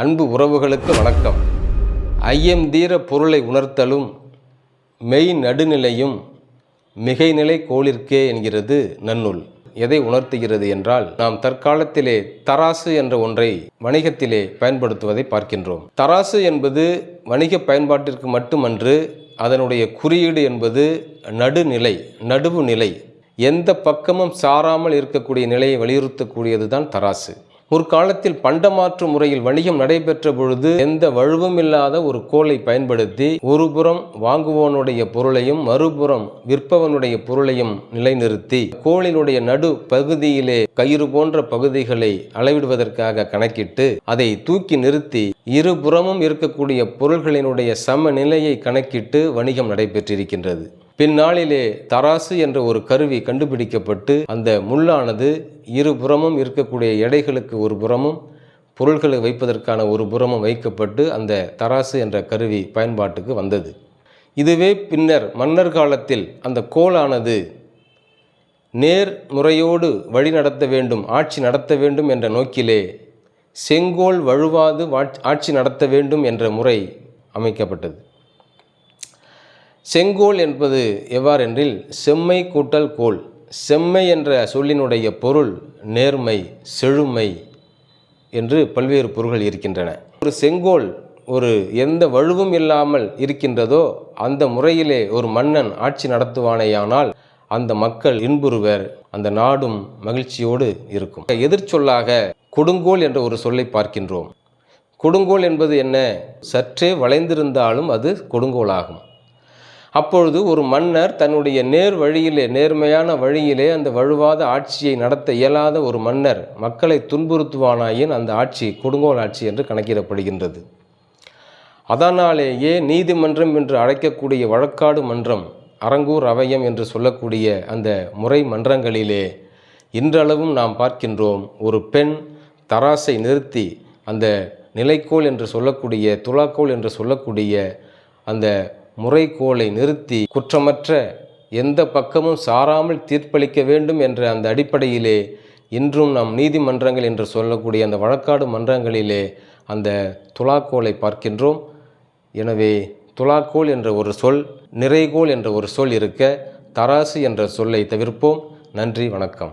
அன்பு உறவுகளுக்கு வணக்கம். ஐயம் தீர பொருளை உணர்த்தலும் மெய் நடுநிலையும் மிகைநிலை கோளிற்கே என்கிறது நன்னூல். எதை உணர்த்துகிறது என்றால் நாம் தற்காலத்திலே தராசு என்ற ஒன்றை வணிகத்திலே பயன்படுத்துவதை பார்க்கின்றோம். தராசு என்பது வணிக பயன்பாட்டிற்கு மட்டுமன்று அதனுடைய குறியீடு என்பது நடுநிலை நடுவு நிலை எந்த பக்கமும் சாராமல் இருக்கக்கூடிய நிலையை வலியுறுத்தக்கூடியது தான் தராசு. ஒரு காலத்தில் பண்டமாற்று முறையில் வணிகம் நடைபெற்ற பொழுது எந்த வலுவும் இல்லாத ஒரு கோலை பயன்படுத்தி ஒருபுறம் வாங்குவோனுடைய பொருளையும் மறுபுறம் விற்பவனுடைய பொருளையும் நிலைநிறுத்தி கோளினுடைய நடு பகுதியிலே கயிறு போன்ற பகுதிகளை அளவிடுவதற்காக கணக்கிட்டு அதை தூக்கி நிறுத்தி இருபுறமும் இருக்கக்கூடிய பொருள்களினுடைய சமநிலையை கணக்கிட்டு வணிகம் நடைபெற்றிருக்கின்றது. பின்னாளிலே தராசு என்ற ஒரு கருவி கண்டுபிடிக்கப்பட்டு அந்த முள்ளானது இருபுறமும் இருக்கக்கூடிய எடைகளுக்கு ஒரு புறமும் பொருள்களை வைப்பதற்கான ஒரு புறமும் வைக்கப்பட்டு அந்த தராசு என்ற கருவி பயன்பாட்டுக்கு வந்தது. இதுவே பின்னர் மன்னர் காலத்தில் அந்த கோலானது நேர் முறையோடு வழி நடத்த வேண்டும் ஆட்சி நடத்த வேண்டும் என்ற நோக்கிலே செங்கோல் வழுவாது ஆட்சி நடத்த வேண்டும் என்ற முறை அமைக்கப்பட்டது. செங்கோல் என்பது எவ்வாறென்றில் செம்மை கூட்டல் கோல். செம்மை என்ற சொல்லினுடைய பொருள் நேர்மை செழுமை என்று பல்வேறு பொருள்கள் இருக்கின்றன. ஒரு செங்கோல் ஒரு எந்த வலுவும் இல்லாமல் இருக்கின்றதோ அந்த முறையிலே ஒரு மன்னன் ஆட்சி நடத்துவானேயானால் அந்த மக்கள் இன்புறுவர் அந்த நாடும் மகிழ்ச்சியோடு இருக்கும். எதிர்ச்சொல்லாக கொடுங்கோல் என்ற ஒரு சொல்லை பார்க்கின்றோம். கொடுங்கோல் என்பது என்ன? சற்றே வளைந்திருந்தாலும் அது கொடுங்கோலாகும். அப்பொழுது ஒரு மன்னர் தன்னுடைய நேர் வழியிலே நேர்மையான வழியிலே அந்த வழுவாத ஆட்சியை நடத்த இயலாத ஒரு மன்னர் மக்களை துன்புறுத்துவானாயின் அந்த ஆட்சி கொடுங்கோல் ஆட்சி என்று கணக்கிடப்படுகின்றது. அதனாலேயே நீதிமன்றம் என்று அழைக்கக்கூடிய வழக்காடு மன்றம் அரங்கூர் அவயம் என்று சொல்லக்கூடிய அந்த முறை மன்றங்களிலே இன்றளவும் நாம் பார்க்கின்றோம் ஒரு பெண் தராசை நிறுத்தி அந்த நிலைக்கோள் என்று சொல்லக்கூடிய துலாக்கோள் என்று சொல்லக்கூடிய அந்த முறைகோளை நிறுத்தி குற்றமற்ற எந்த பக்கமும் சாராமல் தீர்ப்பளிக்க வேண்டும் என்ற அந்த அடிப்படையிலே இன்றும் நாம் நீதிமன்றங்கள் என்று சொல்லக்கூடிய அந்த வழக்காடு மன்றங்களிலே அந்த துலாக்கோலை பார்க்கின்றோம். எனவே துலாக்கோல் என்ற ஒரு சொல் நிறைகோல் என்ற ஒரு சொல் இருக்க தராசு என்ற சொல்லை தவிர்ப்போம். நன்றி வணக்கம்.